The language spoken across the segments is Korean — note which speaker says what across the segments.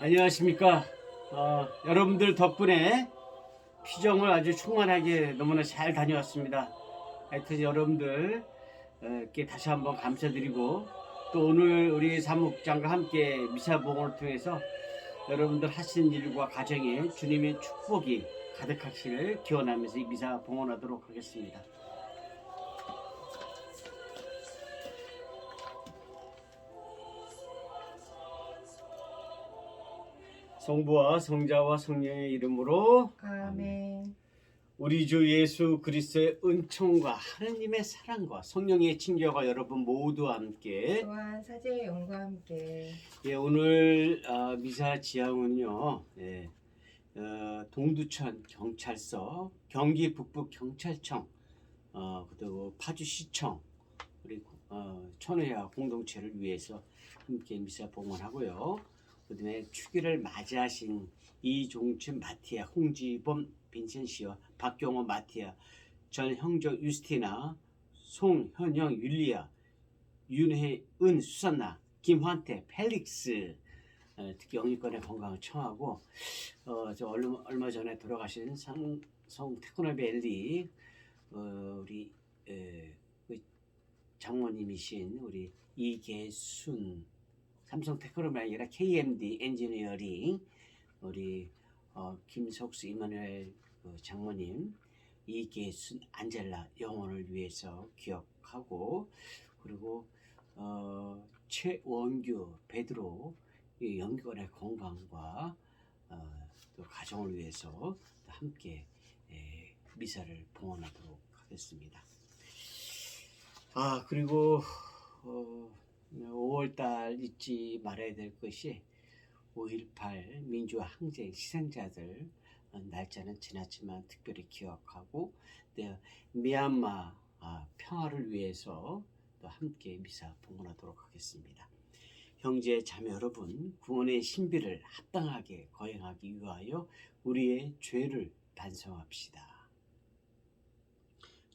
Speaker 1: 안녕하십니까. 어, 여러분들 덕분에 피정을 아주 충만하게 너무나 잘 다녀왔습니다. 하여튼 여러분들 어, 께 다시 한번 감사드리고 또 오늘 우리 사무국장과 함께 미사봉을 통해서 여러분들 하신 일과 가정에 주님의 축복이 가득하시를 기원하면서 이 미사 봉헌하도록 하겠습니다. 성부와 성자와 성령의 이름으로
Speaker 2: 아멘.
Speaker 1: 우리 주 예수 그리스도의 은총과 하느님의 사랑과 성령의 친교가 여러분 모두와 함께
Speaker 2: 또한 사제의 영과 함께
Speaker 1: 예, 오늘 아, 미사 지향은요 예, 어, 동두천 경찰서 경기 북부 경찰청 어, 그리고 파주시청 우리 어, 천회와 공동체를 위해서 함께 미사 봉헌하고요. 그다음에 축일을 맞이하신 이종춘 마티아, 홍지범 빈센시와 박경호 마티아, 전형적 유스티나, 송현영 율리아, 윤혜은 수산나, 김환태, 펠릭스 어, 특히 영유권의 건강을 청하고 어, 저 얼마, 얼마 전에 돌아가신 삼성 테크노벨리 어, 우리 에, 그 장모님이신 우리 이계순 삼성 테크노벨 아니라 KMD 엔지니어링 우리 어, 김석수 이만엘 그 장모님 이계순 안젤라 영혼을 위해서 기억하고 그리고 어, 최원규 베드로 이 영권의 건강과 어, 또 가정을 위해서 또 함께 에, 미사를 봉헌하도록 하겠습니다. 아 그리고 어, 5월달 잊지 말아야 될 것이 5.18 민주화 항쟁 희생자들 어, 날짜는 지났지만 특별히 기억하고 네, 미얀마 아, 평화를 위해서 또 함께 미사 봉헌하도록 하겠습니다. 형제 자매 여러분 구원의 신비를 합당하게 거행하기 위하여 우리의 죄를 반성합시다.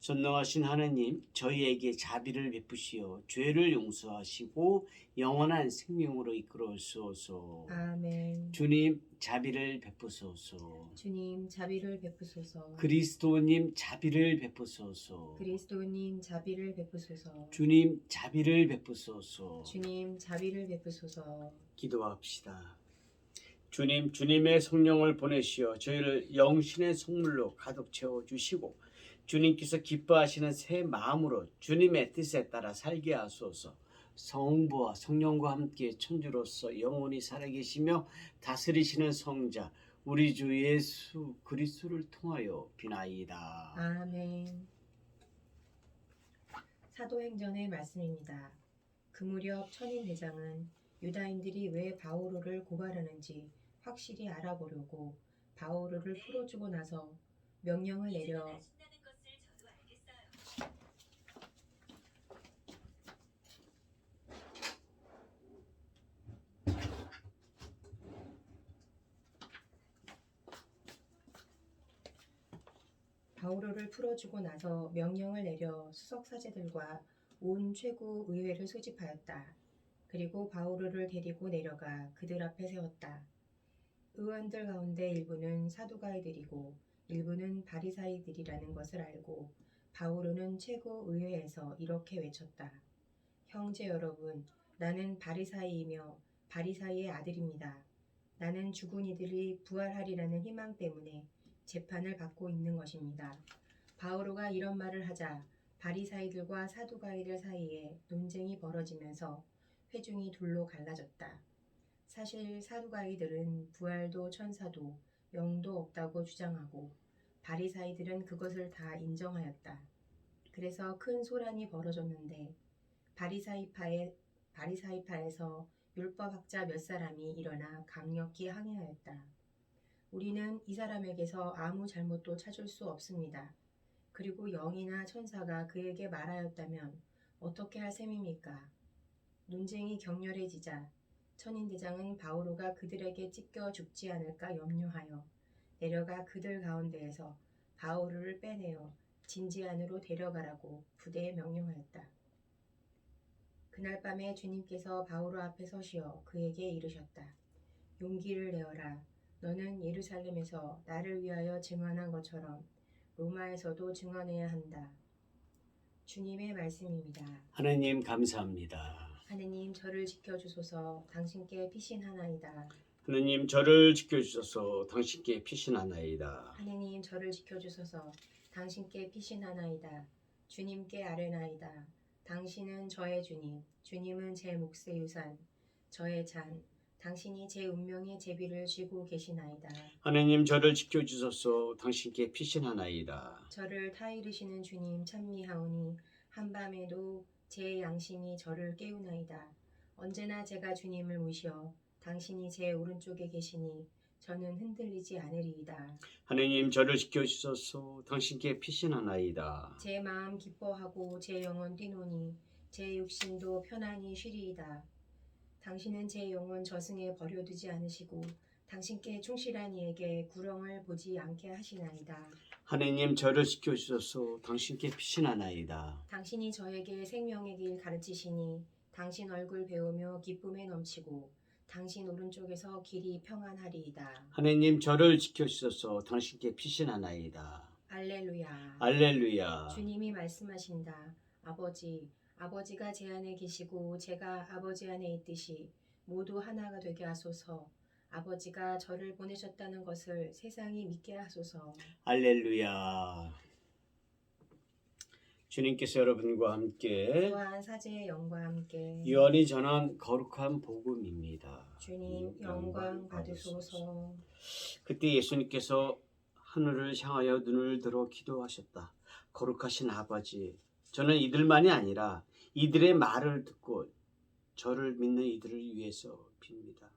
Speaker 1: 전능하신 하나님, 저희에게 자비를 베푸시어 죄를 용서하시고 영원한 생명으로 이끌어 주소서.
Speaker 2: 아멘.
Speaker 1: 주님 자비를 베푸소서.
Speaker 2: 주님 자비를 베푸소서.
Speaker 1: 그리스도님 자비를 베푸소서.
Speaker 2: 그리스도님 자비를 베푸소서.
Speaker 1: 주님 자비를 베푸소서.
Speaker 2: 주님 자비를 베푸소서.
Speaker 1: 기도합시다. 주님, 주님의 성령을 보내시어 저희를 영신의 성물로 가득 채워 주시고 주님께서 기뻐하시는 새 마음으로 주님의 뜻에 따라 살게 하소서. 성부와 성령과 함께 천주로서 영원히 살아계시며 다스리시는 성자 우리 주 예수 그리스도를 통하여 비나이다.
Speaker 2: 아멘. 사도행전의 말씀입니다. 그 무렵 천인 대장은 유다인들이 왜 바오로를 고발하는지 확실히 알아보려고 바오로를 풀어주고 나서 명령을 내려 바오로를 풀어주고 나서 명령을 내려 수석 사제들과 온 최고 의회를 소집하였다. 그리고 바오로를 데리고 내려가 그들 앞에 세웠다. 의원들 가운데 일부는 사두가이들이고 일부는 바리사이들이라는 것을 알고 바오로는 최고 의회에서 이렇게 외쳤다. 형제 여러분, 나는 바리사이이며 바리사이의 아들입니다. 나는 죽은 이들이 부활하리라는 희망 때문에 재판을 받고 있는 것입니다. 바오로가 이런 말을 하자 바리사이들과 사두가이들 사이에 논쟁이 벌어지면서 회중이 둘로 갈라졌다. 사실 사두가이들은 부활도 천사도 영도 없다고 주장하고 바리사이들은 그것을 다 인정하였다. 그래서 큰 소란이 벌어졌는데 바리사이파의 바리사이파에서 율법학자 몇 사람이 일어나 강력히 항의하였다. 우리는 이 사람에게서 아무 잘못도 찾을 수 없습니다. 그리고 영이나 천사가 그에게 말하였다면 어떻게 할 셈입니까? 논쟁이 격렬해지자 천인대장은 바오로가 그들에게 찢겨 죽지 않을까 염려하여 내려가 그들 가운데에서 바오로를 빼내어 진지 안으로 데려가라고 부대에 명령하였다. 그날 밤에 주님께서 바오로 앞에 서시어 그에게 이르셨다. 용기를 내어라. 너는 예루살렘에서 나를 위하여 증언한 것처럼 로마에서도 증언해야 한다. 주님의 말씀입니다.
Speaker 1: 하나님 감사합니다.
Speaker 2: 하느님 저를 지켜주소서 당신께 피신하나이다.
Speaker 1: 하나님 저를 지켜주셔서 당신께 피신하나이다.
Speaker 2: 하느님 저를 지켜주소서 당신께 피신하나이다. 주님께 아뢰나이다. 당신은 저의 주님, 주님은 제 몫의 유산, 저의 잔, 당신이 제 운명의 제비를 쥐고 계시나이다.
Speaker 1: 하나님 저를 지켜주셔서 당신께 피신하나이다.
Speaker 2: 저를 타이르시는 주님 찬미하오니 한밤에도 제 양심이 저를 깨우나이다. 언제나 제가 주님을 모시어 당신이 제 오른쪽에 계시니 저는 흔들리지 않으리이다.
Speaker 1: 하나님 저를 지켜주셔서 당신께 피신하나이다.
Speaker 2: 제 마음 기뻐하고 제 영혼 뛰노니 제 육신도 편안히 쉬리이다. 당신은 제 영혼 저승에 버려두지 않으시고 당신께 충실한 이에게 구렁을 보지 않게 하시나이다.
Speaker 1: 하나님 저를 지켜주셔서 당신께 피신하나이다.
Speaker 2: 당신이 저에게 생명의 길 가르치시니 당신 얼굴 배우며 기쁨에 넘치고 당신 오른쪽에서 길이 평안하리이다.
Speaker 1: 하나님 저를 지켜주셔서 당신께 피신하나이다.
Speaker 2: 알렐루야.
Speaker 1: 알렐루야.
Speaker 2: 주님이 말씀하신다. 아버지, 아버지가 제 안에 계시고 제가 아버지 안에 있듯이 모두 하나가 되게 하소서. 아버지가 저를 보내셨다는 것을 세상이 믿게 하소서.
Speaker 1: 알렐루야. 주님께서 여러분과 함께
Speaker 2: 또한 사제의 영과 함께
Speaker 1: 요한이 전한 거룩한 복음입니다.
Speaker 2: 주님 영광 받으소서.
Speaker 1: 그때 예수님께서 하늘을 향하여 눈을 들어 기도하셨다. 거룩하신 아버지, 저는 이들만이 아니라 이들의 말을 듣고 저를 믿는 이들을 위해서 빕니다.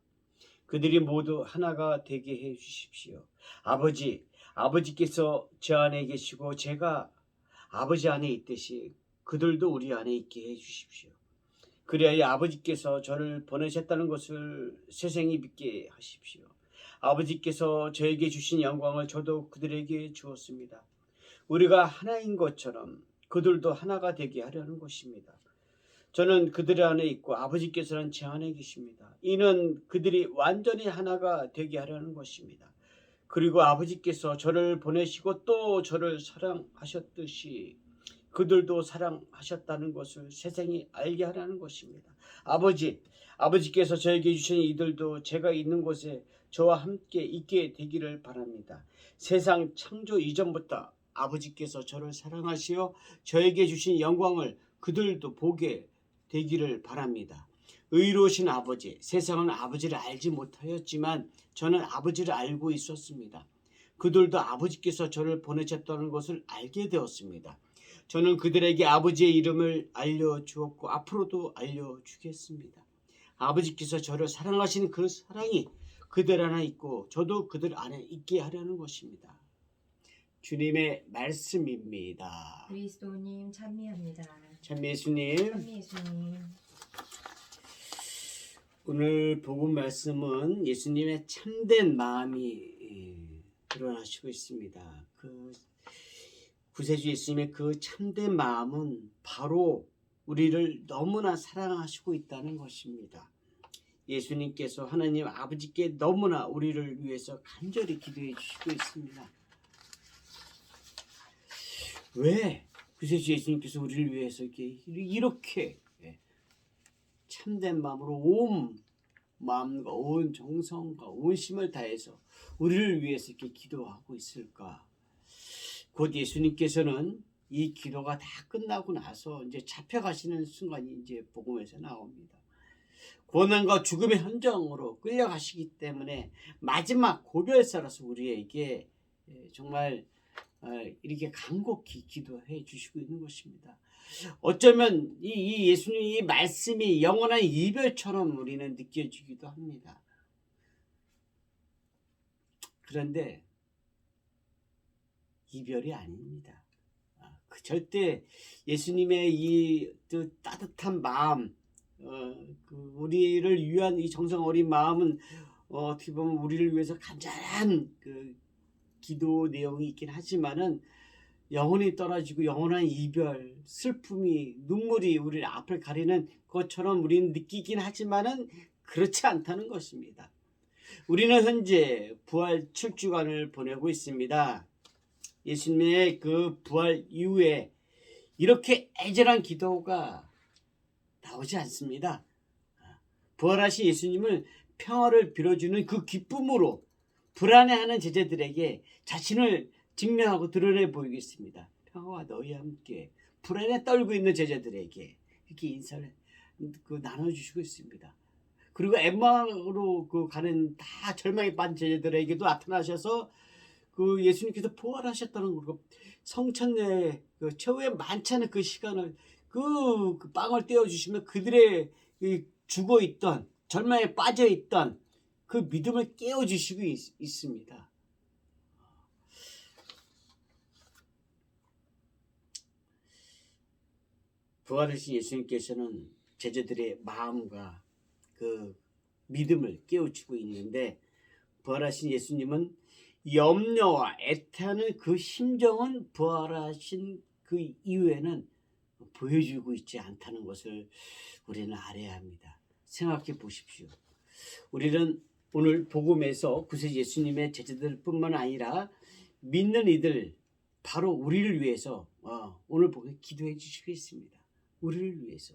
Speaker 1: 그들이 모두 하나가 되게 해 주십시오. 아버지, 아버지께서 저 안에 계시고 제가 아버지 안에 있듯이 그들도 우리 안에 있게 해 주십시오. 그래야 아버지께서 저를 보내셨다는 것을 세상이 믿게 하십시오. 아버지께서 저에게 주신 영광을 저도 그들에게 주었습니다. 우리가 하나인 것처럼 그들도 하나가 되게 하려는 것입니다. 저는 그들 안에 있고 아버지께서는 제 안에 계십니다. 이는 그들이 완전히 하나가 되게 하려는 것입니다. 그리고 아버지께서 저를 보내시고 또 저를 사랑하셨듯이 그들도 사랑하셨다는 것을 세상이 알게 하라는 것입니다. 아버지, 아버지께서 저에게 주신 이들도 제가 있는 곳에 저와 함께 있게 되기를 바랍니다. 세상 창조 이전부터 아버지께서 저를 사랑하시어 저에게 주신 영광을 그들도 보게 되기를 바랍니다. 의로우신 아버지, 세상은 아버지를 알지 못하였지만 저는 아버지를 알고 있었습니다. 그들도 아버지께서 저를 보내셨다는 것을 알게 되었습니다. 저는 그들에게 아버지의 이름을 알려주었고 앞으로도 알려주겠습니다. 아버지께서 저를 사랑하신 그 사랑이 그들 안에 있고 저도 그들 안에 있게 하려는 것입니다. 주님의 말씀입니다.
Speaker 2: 그리스도님 찬미합니다.
Speaker 1: 참 예수님
Speaker 2: 찬미 예수님.
Speaker 1: 오늘 복음 말씀은 예수님의 참된 마음이 예, 드러나시고 있습니다. 그 구세주 예수님의 그 참된 마음은 바로 우리를 너무나 사랑하시고 있다는 것입니다. 예수님께서 하나님 아버지께 너무나 우리를 위해서 간절히 기도해 주시고 있습니다. 왜 구세주 예수님께서 우리를 위해서 이렇게 이렇게 예, 참된 마음으로 온 마음과 온 정성과 온 힘을 다해서 우리를 위해서 이렇게 기도하고 있을까? 곧 예수님께서는 이 기도가 다 끝나고 나서 이제 잡혀가시는 순간이 이제 복음에서 나옵니다. 고난과 죽음의 현장으로 끌려가시기 때문에 마지막 고별사라서 우리에게 예, 정말 어, 이렇게 간곡히 기도해 주시고 있는 것입니다. 어쩌면 이, 이 예수님 이 말씀이 영원한 이별처럼 우리는 느껴지기도 합니다. 그런데 이별이 아닙니다. 아, 그 절대 예수님의 이그 따뜻한 마음, 어, 그 우리를 위한 이 정성 어린 마음은 어, 어떻게 보면 우리를 위해서 간절한 그 기도 내용이 있긴 하지만은 영혼이 떨어지고 영원한 이별, 슬픔이 눈물이 우리를 앞을 가리는 것처럼 우리는 느끼긴 하지만은 그렇지 않다는 것입니다. 우리는 현재 부활 7주간을 보내고 있습니다. 예수님의 그 부활 이후에 이렇게 애절한 기도가 나오지 않습니다. 부활하신 예수님을 평화를 빌어주는 그 기쁨으로 불안해하는 제자들에게 자신을 증명하고 드러내 보이겠습니다. 평화와 너희와 함께 불안에 떨고 있는 제자들에게 이렇게 인사를 그 나눠주시고 있습니다. 그리고 엠마로 그 가는 다 절망에 빠진 제자들에게도 나타나셔서 그 예수님께서 부활하셨다는 그 성천내 그 최후의 만찬의 그 시간을 그, 그 빵을 떼어 주시면 그들의 이 죽어 있던 절망에 빠져 있던 그 믿음을 깨워 주시고 있, 있습니다. 부활하신 예수님께서는 제자들의 마음과 그 믿음을 깨우치고 있는데 부활하신 예수님은 염려와 애타는 그 심정은 부활하신 그 이후에는 보여주고 있지 않다는 것을 우리는 알아야 합니다. 생각해 보십시오. 우리는 오늘 복음에서 구세 예수님의 제자들뿐만 아니라 믿는 이들 바로 우리를 위해서 어, 오늘 복음 기도해 주시고 있습니다. 우리를 위해서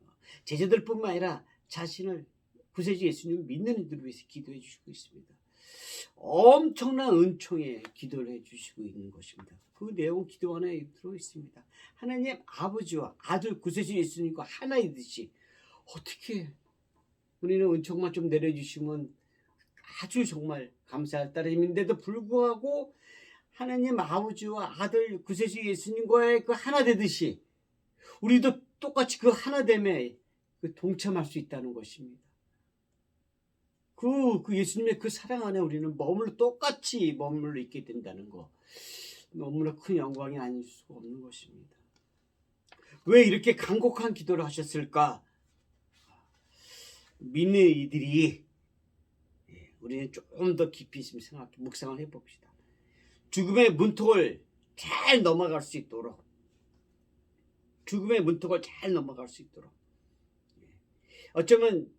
Speaker 1: 어, 제자들뿐만 아니라 자신을 구세주 예수님을 믿는 이들을 위해서 기도해 주시고 있습니다. 엄청난 은총에 기도를 해 주시고 있는 것입니다. 그 내용 기도 안에 들어 있습니다. 하나님 아버지와 아들 구세주 예수님과 하나이듯이 어떻게 우리는 은총만 좀 내려주시면 아주 정말 감사할 따름인데도 불구하고 하나님 아버지와 아들 구세주 예수님과의 그 하나 되듯이 우리도 똑같이 그 하나됨에 그 동참할 수 있다는 것입니다. 그, 그 예수님의 그 사랑 안에 우리는 머물러 똑같이 머물러 있게 된다는 거 너무나 큰 영광이 아닐 수가 없는 것입니다. 왜 이렇게 간곡한 기도를 하셨을까? 믿는 이들이 예, 우리는 조금 더 깊이 있으면 생각, 묵상을 해봅시다. 죽음의 문턱을 잘 넘어갈 수 있도록 죽음의 문턱을 잘 넘어갈 수 있도록 예. 어쩌면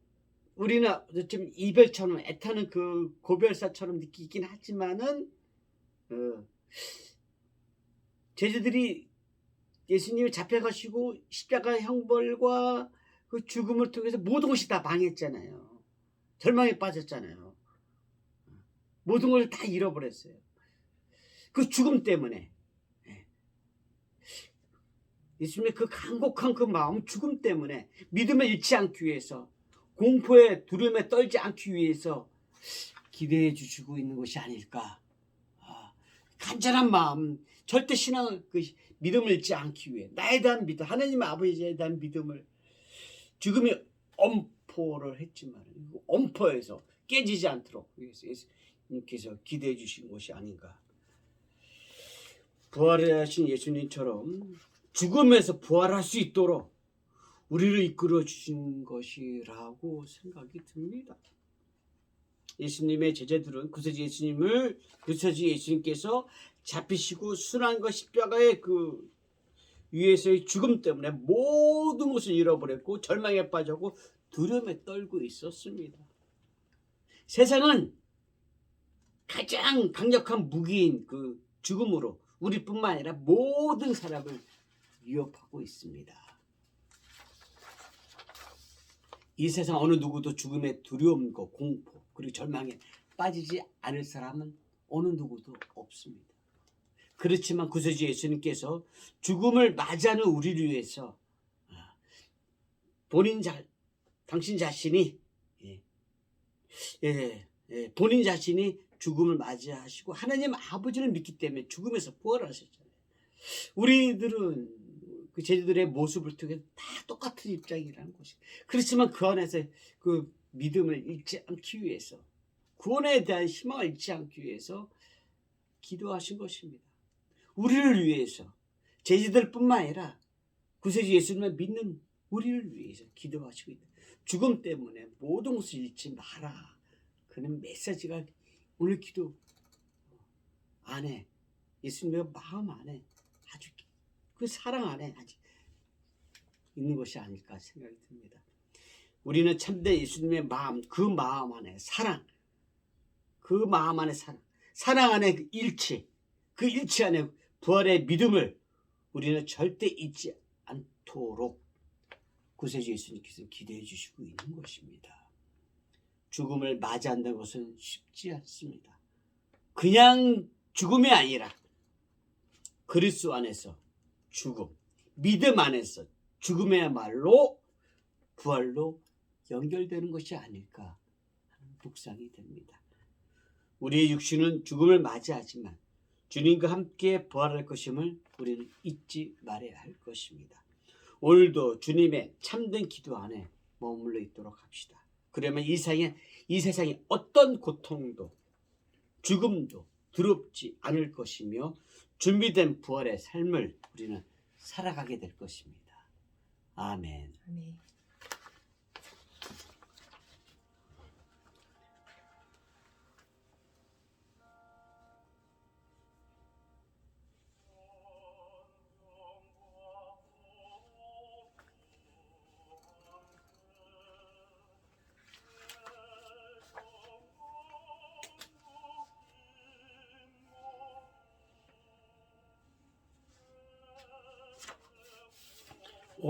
Speaker 1: 우리는 좀 이별처럼 애타는 그 고별사처럼 느끼긴 하지만은 어, 제자들이 예수님이 잡혀가시고 십자가 형벌과 그 죽음을 통해서 모든 것이 다 망했잖아요. 절망에 빠졌잖아요. 모든 걸 다 잃어버렸어요. 그 죽음 때문에 예. 예수님의 그 간곡한 그 마음 죽음 때문에 믿음을 잃지 않기 위해서 공포에 두려움에 떨지 않기 위해서 기대해 주시고 있는 것이 아닐까. 아, 간절한 마음, 절대 신앙 그 믿음을 잃지 않기 위해 나에 대한 믿음, 하나님 아버지에 대한 믿음을 죽음이 엄포를 했지만 엄포에서 깨지지 않도록 예수님께서 기대해 주신 것이 아닌가. 부활하신 예수님처럼 죽음에서 부활할 수 있도록 우리를 이끌어 주신 것이라고 생각이 듭니다. 예수님의 제자들은 구세주 예수님을 구세주 예수님께서 잡히시고 순환과 십자가의 그 위에서의 죽음 때문에 모든 것을 잃어버렸고 절망에 빠졌고 두려움에 떨고 있었습니다. 세상은 가장 강력한 무기인 그 죽음으로 우리뿐만 아니라 모든 사람을 위협하고 있습니다. 이 세상 어느 누구도 죽음의 두려움과 공포 그리고 절망에 빠지지 않을 사람은 어느 누구도 없습니다. 그렇지만 구세주 예수님께서 죽음을 맞이하는 우리를 위해서 아, 본인 자 당신 자신이 예, 예, 예, 본인 자신이 죽음을 맞이하시고 하나님 아버지를 믿기 때문에 죽음에서 부활하셨잖아요. 우리들은 그 제자들의 모습을 통해 다 똑같은 입장이라는 것이. 그렇지만 그 안에서 그 믿음을 잃지 않기 위해서 구원에 대한 희망을 잃지 않기 위해서 기도하신 것입니다. 우리를 위해서 제자들뿐만 아니라 구세주 예수님을 믿는 우리를 위해서 기도하시고 있다. 죽음 때문에 모든 것을 잃지 마라. 그는 메시지가 오늘 기도. 안에 예수님의 마음 안에 아주 그 사랑 안에 아직 있는 것이 아닐까 생각이 듭니다. 우리는 참된 예수님의 마음, 그 마음 안에 사랑, 그 마음 안에 사랑, 사랑 안에 그 일치, 그 일치 안에 부활의 믿음을 우리는 절대 잊지 않도록 구세주 예수님께서 기대해 주시고 있는 것입니다. 죽음을 맞이한다는 것은 쉽지 않습니다. 그냥 죽음이 아니라 그리스도 안에서 죽음, 믿음 안에서 죽음의말로 부활로 연결되는 것이 아닐까 하는 묵상이 됩니다. 우리의 육신은 죽음을 맞이하지만 주님과 함께 부활할 것임을 우리는 잊지 말아야 할 것입니다. 오늘도 주님의 참된 기도 안에 머물러 있도록 합시다. 그러면 이 세상에 이 세상에 어떤 고통도 죽음도 두렵지 않을 것이며 준비된 부활의 삶을 우리는 살아가게 될 것입니다. 아멘.
Speaker 2: 아멘.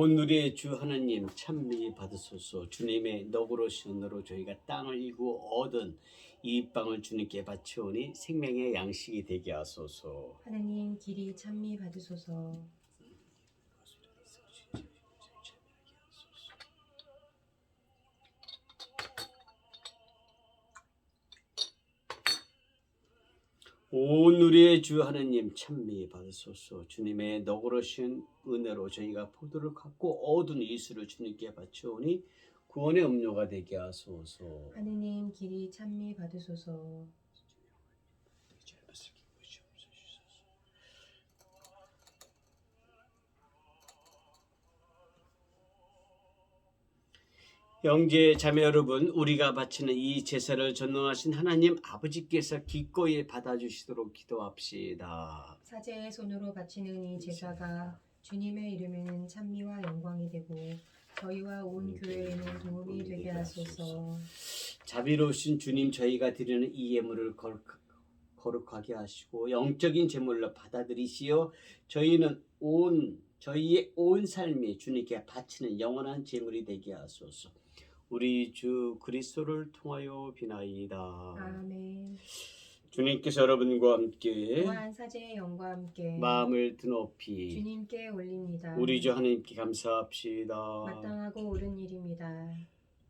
Speaker 1: 오늘의 주 하나님 찬미 받으소서 주님의 너그러신 은혜로 저희가 땅을 일구 얻은 이 빵을 주님께 바치오니 생명의 양식이 되게 하소서
Speaker 2: 하느님 길이 찬미 받으소서.
Speaker 1: 오늘의 주 하나님 찬미 받으소서 주님의 너그러신 은혜로 저희가 포도를 갖고 얻은 이수를 주님께 바치오니 구원의 음료가 되게 하소서
Speaker 2: 하느님 길이 찬미 받으소서.
Speaker 1: 영제 자매 여러분, 우리가 바치는 이 제사를 전능하신 하나님 아버지께서 기꺼이 받아주시도록 기도합시다.
Speaker 2: 사제의 손으로 바치는 이 제사가 주님의 이름에는 찬미와 영광이 되고 저희와 온 교회에는 도움이 되게 하소서.
Speaker 1: 자비로우신 주님, 저희가 드리는 이 예물을 거룩, 거룩하게 하시고 영적인 제물로 받아들이시어 저희는 온 저희의 온 삶이 주님께 바치는 영원한 제물이 되게 하소서. 우리 주 그리스도를 통하여 비나이다.
Speaker 2: 아멘.
Speaker 1: 주님께서 여러분과 함께
Speaker 2: 또한 사제의 영과 함께
Speaker 1: 마음을 드높이
Speaker 2: 주님께 올립니다.
Speaker 1: 우리 주 하나님께 감사합시다.
Speaker 2: 마땅하고 옳은 일입니다.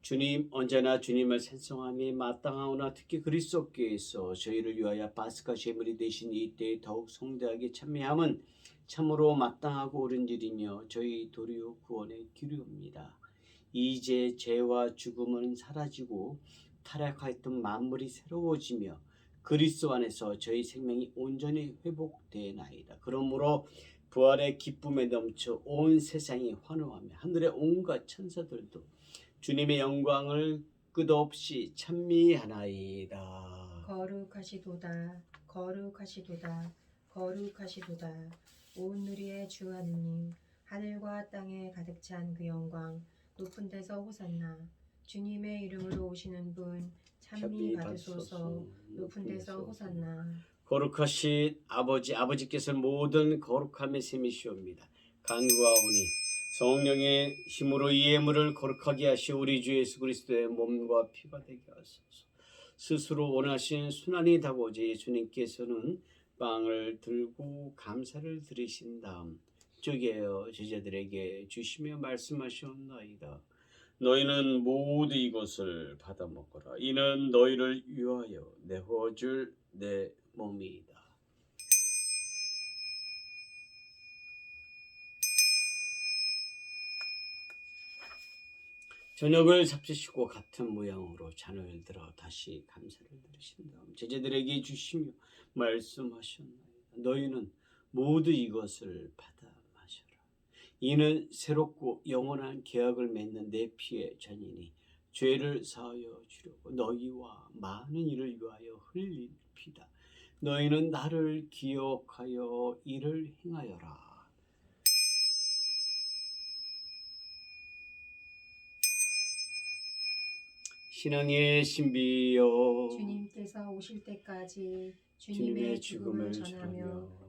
Speaker 1: 주님 언제나 주님을 찬송함이 마땅하오나 특히 그리스도께서 저희를 위하여 바스카 제물이 되신 이때에 더욱 성대하게 참여함은 참으로 마땅하고 옳은 일이며 저희 도리어 구원의 기류입니다. 이제 죄와 죽음은 사라지고 타락하였던 만물이 새로워지며 그리스도 안에서 저희 생명이 온전히 회복되나이다. 그러므로 부활의 기쁨에 넘쳐 온 세상이 환호하며 하늘의 온갖 천사들도 주님의 영광을 끝없이 찬미하나이다.
Speaker 2: 거룩하시도다. 거룩하시도다. 거룩하시도다. 온 누리의 주 하느님 하늘과 땅에 가득 찬 그 영광 높은 데서 호산나 주님의 이름으로 오시는 분 찬미 받으소서 높은 데서 호산나
Speaker 1: 거룩하신 아버지 아버지께서 모든 거룩함의 셈이시옵니다. 간구하오니 성령의 힘으로 이 예물을 거룩하게 하시 우리 주 예수 그리스도의 몸과 피가 되게 하소서. 스스로 원하신 순환이 다고자 예수님께서는 빵을 들고 감사를 드리신 다음 쪼개어 제자들에게 주시며 말씀하시옵나이다. 너희는 모두 이것을 받아 먹거라. 이는 너희를 위하여 내어줄 내 몸이다. 저녁을 잡수시고 같은 모양으로 잔을 들어 다시 감사를 드리신 다음 제자들에게 주시며 말씀하셨나이다. 너희는 모두 이것을 받아. 이는 새롭고 영원한 계약을 맺는 내 피의 잔이니 죄를 사하여 주려고 너희와 많은 이를 위하여 흘릴 피다. 너희는 나를 기억하여 이를 행하여라. 신앙의 신비여
Speaker 2: 주님께서 오실 때까지
Speaker 1: 주님의
Speaker 2: 주님의 죽음을 전하며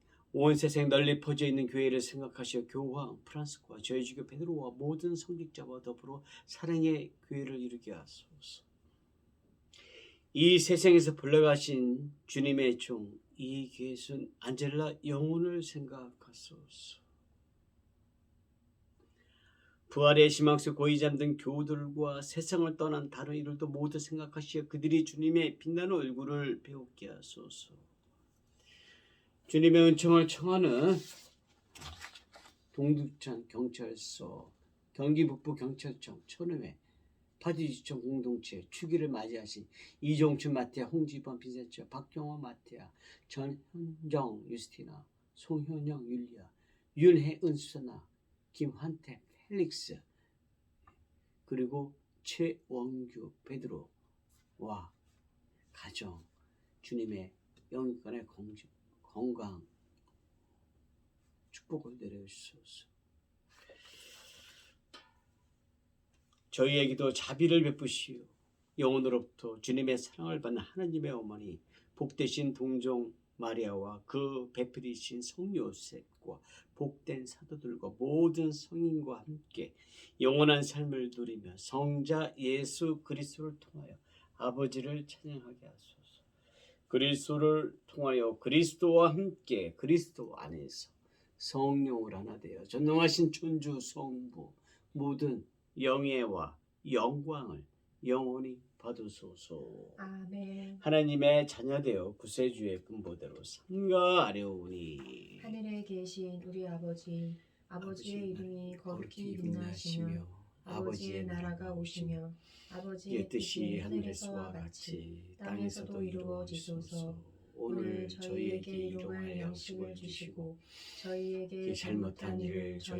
Speaker 1: 온 세상 널리 퍼져 있는 교회를 생각하시어 교황 프란스과 저희 주교 베드로와 모든 성직자와 더불어 사랑의 교회를 이루게 하소서. 이 세상에서 불러가신 주님의 종 이계순 안젤라 영혼을 생각하소서. 부활의 희망수 고이 잠든 교우들과 세상을 떠난 다른 이들도 모두 생각하시어 그들이 주님의 빛나는 얼굴을 배우게 하소서. 주님의 은총을 청하는 동두천 경찰서, 경기 북부 경찰청 천회 파디지청 공동체 추기를 맞이하신 이종춘 마티아, 홍지범 빈센처, 박경호 마티아, 전현정 유스티나, 송현영 율리아, 윤혜은 수나, 김환태 펠릭스 그리고 최원규 베드로와 가정 주님의 영권의 공주 건강 축복을 내려주소서. 저희에게도 자비를 베푸시오. 영혼으로부터 주님의 사랑을 받는 하나님의 어머니 복되신 동정 마리아와 그 배필이신 성 요셉과 복된 사도들과 모든 성인과 함께 영원한 삶을 누리며 성자 예수 그리스도를 통하여 아버지를 찬양하게 하소서. 그리스도를 통하여 그리스도와 함께 그리스도 안에서 성령을 하나 되어 전능하신 천주 성부 모든 영예와 영광을 영원히 받으소서.
Speaker 2: 아멘.
Speaker 1: 하나님의 자녀되어 구세주의 분보대로 삼가하려오니
Speaker 2: 하늘에 계신 우리 아버지, 아버지의 이름이 거룩히 빛나시며 아버지의 나라가 오시며 아버지의 뜻이 하늘에서와 같이 땅에서도 이루어지소서. 오늘 저희에게 일용할 양식을 주시고 저희에게 잘못한 일을 저희